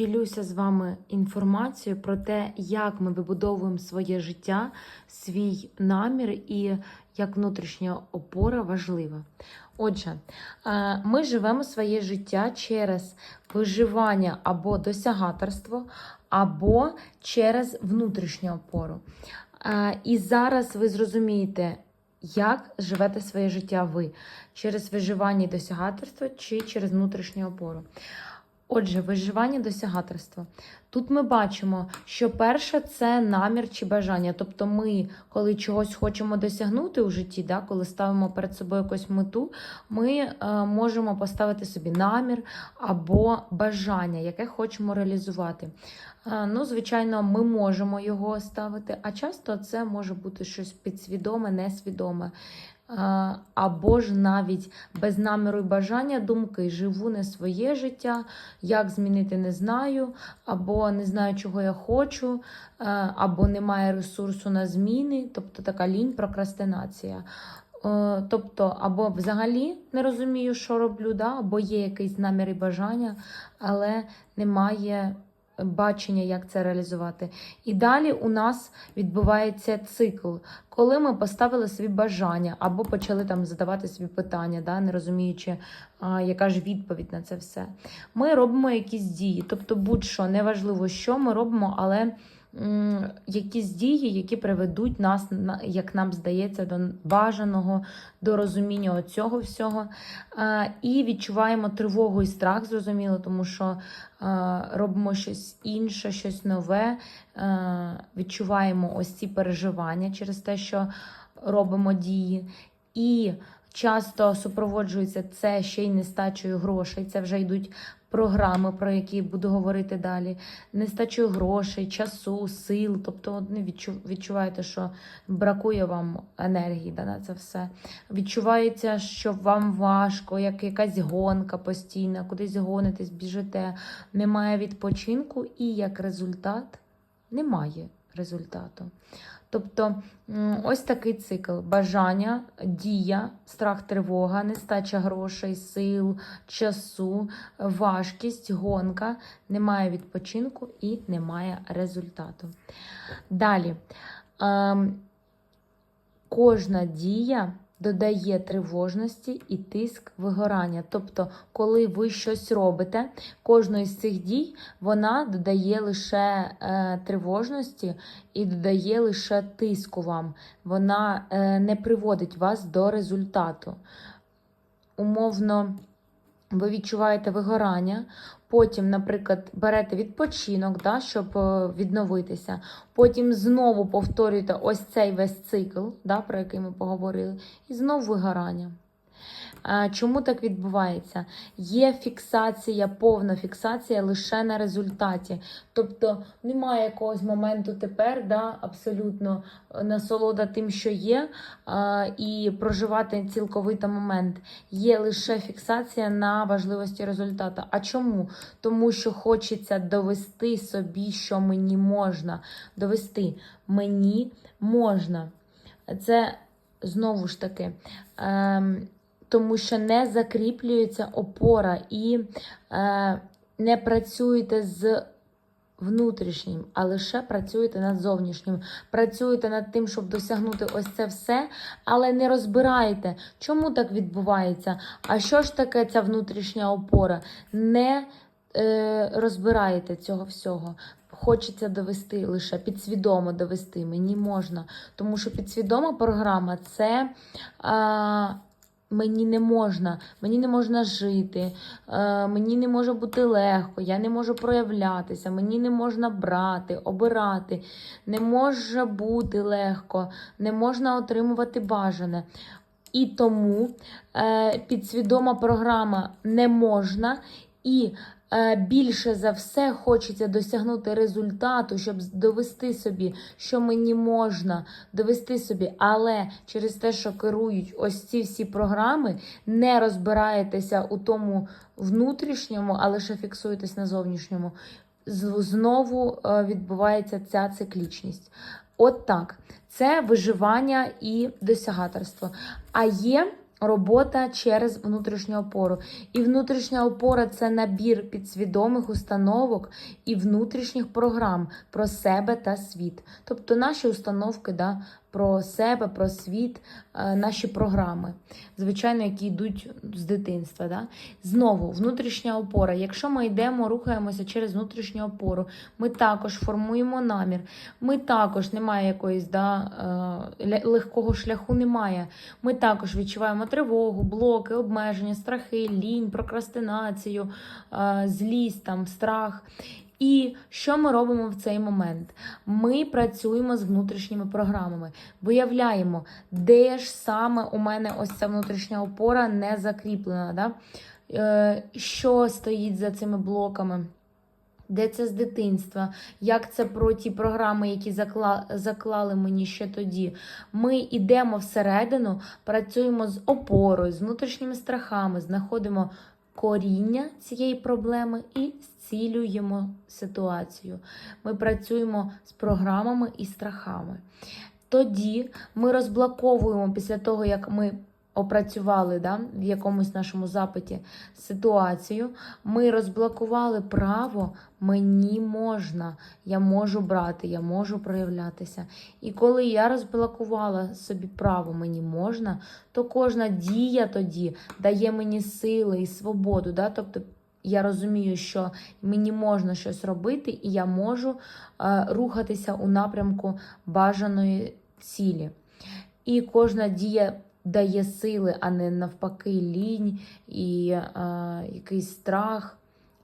ділюся з вами інформацією про те, як ми вибудовуємо своє життя, свій намір і як внутрішня опора важлива. Отже, е, ми живемо своє життя через виживання або досягаторство, або через внутрішню опору. Е, І зараз ви зрозумієте, як живете своє життя ви через виживання і досягаторство чи через внутрішню опору. Отже, виживання досягаторство. Тут ми бачимо, що перше це намір чи бажання. Тобто, ми, коли чогось хочемо досягнути у житті, да, коли ставимо перед собою якусь мету, ми е, можемо поставити собі намір або бажання, яке хочемо реалізувати. Е, ну, звичайно, ми можемо його ставити, а часто це може бути щось підсвідоме, несвідоме. Або ж навіть без наміру і бажання думки живу не своє життя, як змінити не знаю, або не знаю, чого я хочу, або немає ресурсу на зміни, тобто така лінь, прокрастинація. Е, Тобто, або взагалі не розумію, що роблю, да? або є якийсь намір і бажання, але немає бачення, як це реалізувати. І далі у нас відбувається цикл, коли ми поставили собі бажання або почали там задавати собі питання, да, не розуміючи, а, яка ж відповідь на це все. Ми робимо якісь дії, тобто будь-що, неважливо, що ми робимо, але якісь дії, які приведуть нас, як нам здається, до бажаного, до розуміння цього всього. І відчуваємо тривогу і страх, зрозуміло, тому що робимо щось інше, щось нове, відчуваємо ось ці переживання через те, що робимо дії. І часто супроводжується це ще й нестачею грошей. Це вже йдуть програми, про які буду говорити далі. Нестачею грошей, часу, сил. Тобто не відчу- відчуваєте, що бракує вам енергії да, на це все. Відчувається, що вам важко, як якась гонка постійна, кудись гонитесь, біжите, немає відпочинку, і як результат немає результату. Тобто ось такий цикл: бажання, дія, страх, тривога, нестача грошей, сил, часу, важкість, гонка, немає відпочинку і немає результату. Далі. Ем, кожна дія додає тривожності і тиск вигорання. Тобто, коли ви щось робите, кожної з цих дій вона додає лише е, тривожності і додає лише тиску вам. Вона е, не приводить вас до результату. Умовно, ви відчуваєте вигорання, потім, наприклад, берете відпочинок, да, щоб е, відновитися. Потім знову повторюєте ось цей весь цикл, да, про який ми поговорили, і знову вигорання. Чому так відбувається? Є фіксація, повна фіксація лише на результаті. Тобто немає якогось моменту тепер, да, абсолютно е, насолода тим, що є, і проживати цілковито момент. Є лише фіксація на важливості результату. А чому? Тому що хочеться довести собі, що мені можна. Довести мені можна. Це знову ж таки. Ем, тому що не закріплюється опора і е, не працюєте з внутрішнім, а лише працюєте над зовнішнім. Працюєте над тим, щоб досягнути ось це все, але не розбираєте, чому так відбувається. А що ж таке ця внутрішня опора? Не е, розбираєте цього всього. Хочеться довести лише підсвідомо довести. Мені можна. Тому що підсвідома програма це. Е, Мені не можна, мені не можна жити, е, мені не може бути легко, я не можу проявлятися, мені не можна брати, обирати, не може бути легко, не можна отримувати бажане. І тому е, підсвідома програма не можна, і більше за все хочеться досягнути результату, щоб довести собі, що мені можна довести собі, але через те, що керують ось ці всі програми, не розбираєтеся у тому внутрішньому, а лише фіксуєтесь на зовнішньому. Знову е, відбувається ця циклічність. От так. Це виживання і досягаторство. А є робота через внутрішню опору. І внутрішня опора це набір підсвідомих установок і внутрішніх програм про себе та світ. Тобто наші установки да, про себе, про світ, е, наші програми, звичайно, які йдуть з дитинства. Да? Знову внутрішня опора. Якщо ми йдемо, рухаємося через внутрішню опору, ми також формуємо намір. Ми також немає якоїсь да, е, легкого шляху, немає. Ми також відчуваємо тривогу, блоки, обмеження, страхи, лінь, прокрастинацію, е, злість, там, страх. І що ми робимо в цей момент? Ми працюємо з внутрішніми програмами, виявляємо, де ж саме у мене ось ця внутрішня опора не закріплена, да? е, що стоїть за цими блоками. Де це з дитинства? Як це про ті програми, які закла... заклали мені ще тоді? Ми йдемо всередину, працюємо з опорою, з внутрішніми страхами, знаходимо коріння цієї проблеми і зцілюємо ситуацію. Ми працюємо з програмами і страхами. Тоді ми розблоковуємо після того, як ми опрацювали да, в якомусь нашому запиті ситуацію, ми розблокували право мені можна, я можу брати, я можу проявлятися. І коли я розблокувала собі право мені можна, то кожна дія тоді дає мені сили і свободу. Да? Тобто я розумію, що мені можна щось робити, і я можу е, рухатися у напрямку бажаної цілі. І кожна дія дає сили, а не навпаки, лінь і е, якийсь страх.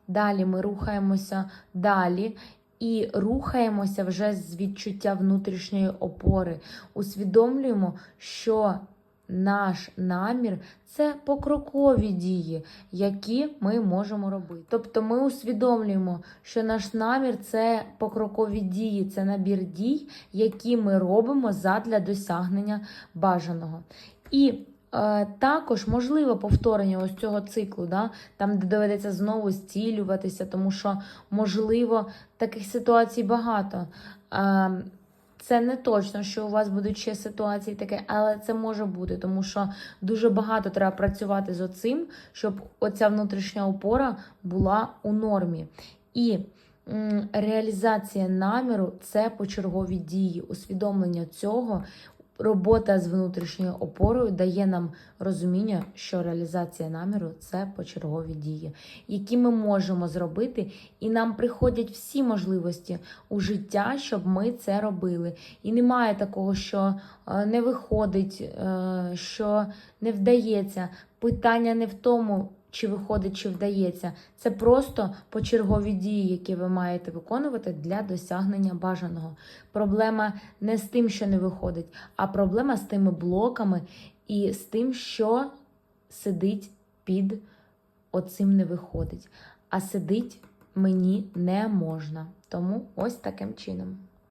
Далі ми рухаємося далі. І рухаємося вже з відчуття внутрішньої опори. Усвідомлюємо, що наш намір це покрокові дії, які ми можемо робити. Тобто ми усвідомлюємо, що наш намір це покрокові дії, це набір дій, які ми робимо задля досягнення бажаного. І е, також можливе повторення ось цього циклу, да? там, де доведеться знову зцілюватися, тому що, можливо, таких ситуацій багато. Е, це не точно, що у вас будуть ще ситуації таке, але це може бути, тому що дуже багато треба працювати з оцим, щоб оця внутрішня опора була у нормі. І реалізація наміру це почергові дії, усвідомлення цього. Робота з внутрішньою опорою дає нам розуміння, що реалізація наміру це почергові дії, які ми можемо зробити, і нам приходять всі можливості у життя, щоб ми це робили. І немає такого, що е, не виходить, е, що не вдається. Питання не в тому, чи виходить, чи вдається. Це просто почергові дії, які ви маєте виконувати для досягнення бажаного. Проблема не з тим, що не виходить, а проблема з тими блоками і з тим, що сидить під оцим не виходить. А сидить мені не можна. Тому ось таким чином.